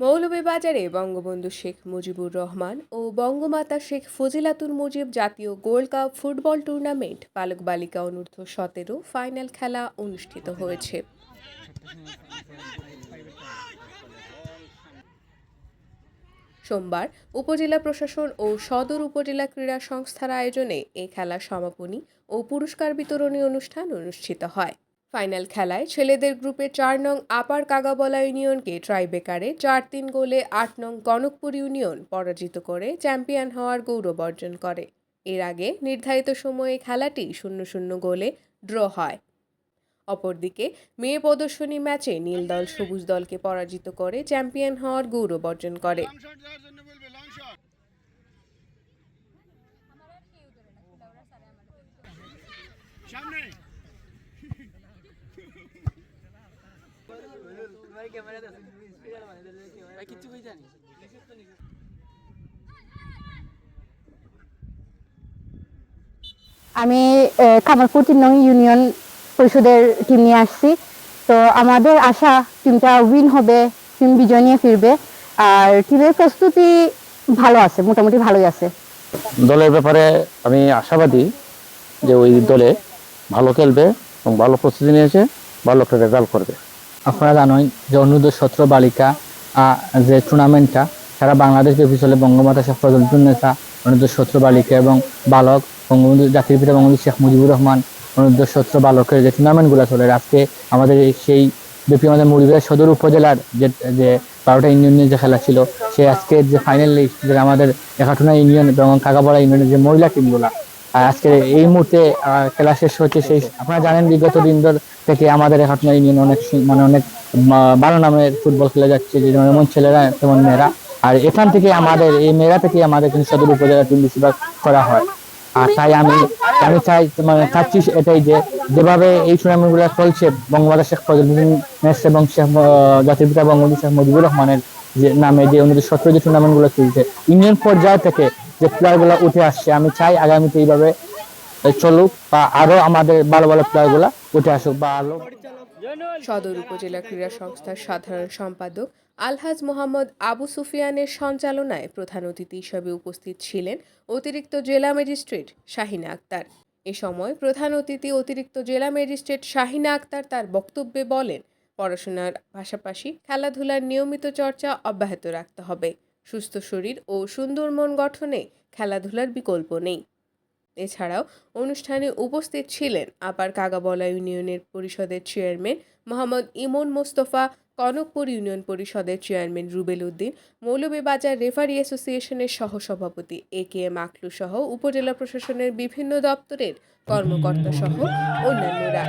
মৌলভীবাজারে বঙ্গবন্ধু শেখ মুজিবুর রহমান ও বঙ্গমাতা শেখ ফজিলাতুর মুজিব জাতীয় gold cup football tournament বালক বালিকা অনূর্ধ্ব সতেরো ফাইনাল খেলা অনুষ্ঠিত হয়েছে। সোমবার উপজেলা প্রশাসন ও সদর উপজেলা ক্রীড়া সংস্থার আয়োজনে এ খেলার সমাপনী ও পুরস্কার বিতরণী অনুষ্ঠান অনুষ্ঠিত হয়। ফাইনাল খেলায় ছেলেদের গ্রুপে চার নং আপার কাগাবলা ইউনিয়নকে ট্রাইবেকারে চার তিন গোলে আট নং কনকপুর ইউনিয়ন পরাজিত করে চ্যাম্পিয়ন হওয়ার গৌরব অর্জন করে। এর আগে নির্ধারিত সময়ে খেলাটি শূন্য শূন্য গোলে ড্র হয়। অপরদিকে মেয়ে প্রদর্শনী ম্যাচে নীল দল সবুজ দলকে পরাজিত করে চ্যাম্পিয়ন হওয়ার গৌরব অর্জন করে। আমি আহ, কামারপুর তিন নং ইউনিয়ন পরিষদের টিম নিয়ে আসছি। তো আমাদের আশা টিমটা উইন হবে টিম বিজয় নিয়ে ফিরবে। আর টিমের প্রস্তুতি ভালো আছে মোটামুটি ভালোই আছে। দলের ব্যাপারে আমি আশাবাদী যে ওই দলে ভালো খেলবে এবং ভালো প্রস্তুতি নিয়েছে ভালো একটা রেজাল্ট করবে। আপনারা জানেন যে অনূর্ধ্ব সত্র বালিকা যে টুর্নামেন্টটা সারা বাংলাদেশ ব্যাপী চলে বঙ্গমাতা শেখ ফজলুদ্দিন নেতা, অনূর্ধ্ব সত্র বালিকা এবং বালক বঙ্গবন্ধু, জাতির পিতা বঙ্গবন্ধু শেখ মুজিবুর রহমান, অনূর্ধ্ব সত্র বালকের যে টুর্নামেন্টগুলো চলে, আজকে আমাদের সেই ব্যাপী আমাদের মুড়িবাজার সদর উপজেলার যে যে বারোটা ইউনিয়নের যে খেলা ছিল সে আজকের যে ফাইনাল লিস্ট যে আমাদের একাটুনা ইউনিয়ন এবং কাকাপাড়া ইউনিয়নের যে মহিলা টিমগুলা আজকে এই মুহূর্তে খেলা শেষ হচ্ছে সেই আপনারা জানেন বিগত দিন ধর থেকে আমাদের একাটুনা ইউনিয়ন অনেক মানে অনেক ভালো নামের ফুটবল খেলা যাচ্ছে যেমন ছেলেরা, তেমন মেয়েরা। আর এখান থেকে আমাদের, এই মেয়েরা থেকে আমাদের কিন্তু সদর উপজেলা টিম বেশিরভাগ করা হয়। আর তাই আমি আমি চাই মানে চাচ্ছি এটাই যে, যেভাবে এই টুর্নামেন্টগুলো চলছে, বঙ্গবন্ধু শেখ ফজলুদ্দিন নেস এবং শেখ জাতির পিতা বঙ্গবন্ধু শেখ মুজিবুর রহমানের যে নামে যে উনিশশো সতেরো যে টুর্নামেন্টগুলো চলছে ইউনিয়ন পর্যায় থেকে যে প্লেয়ারগুলো উঠে আসছে, আমি চাই আগামীতে এইভাবে চলুক বা আরও আমাদের ভালো ভালো প্লেয়ারগুলা উঠে আসুক বা আরও। সদর উপজেলা ক্রীড়া সংস্থার সাধারণ সম্পাদক আলহাজ মোহাম্মদ আবু সুফিয়ানের সঞ্চালনায় প্রধান অতিথি হিসেবে উপস্থিত ছিলেন অতিরিক্ত জেলা ম্যাজিস্ট্রেট শাহিনা আক্তার। এ সময় প্রধান অতিথি অতিরিক্ত জেলা ম্যাজিস্ট্রেট শাহিনা আক্তার তার বক্তব্যে বলেন, পড়াশোনার পাশাপাশি খেলাধুলার নিয়মিত চর্চা অব্যাহত রাখতে হবে। সুস্থ শরীর ও সুন্দর মন গঠনে খেলাধুলার বিকল্প নেই। এছাড়াও অনুষ্ঠানে উপস্থিত ছিলেন আপার কাগাবলা ইউনিয়নের পরিষদের চেয়ারম্যান মোহাম্মদ ইমন মোস্তফা, কনকপুর ইউনিয়ন পরিষদের চেয়ারম্যান রুবেল উদ্দিন, মৌলভীবাজার রেফারি অ্যাসোসিয়েশনের সহসভাপতি এ কে এম আকলু সহ উপজেলা প্রশাসনের বিভিন্ন দপ্তরের কর্মকর্তা সহ অন্যান্যরা।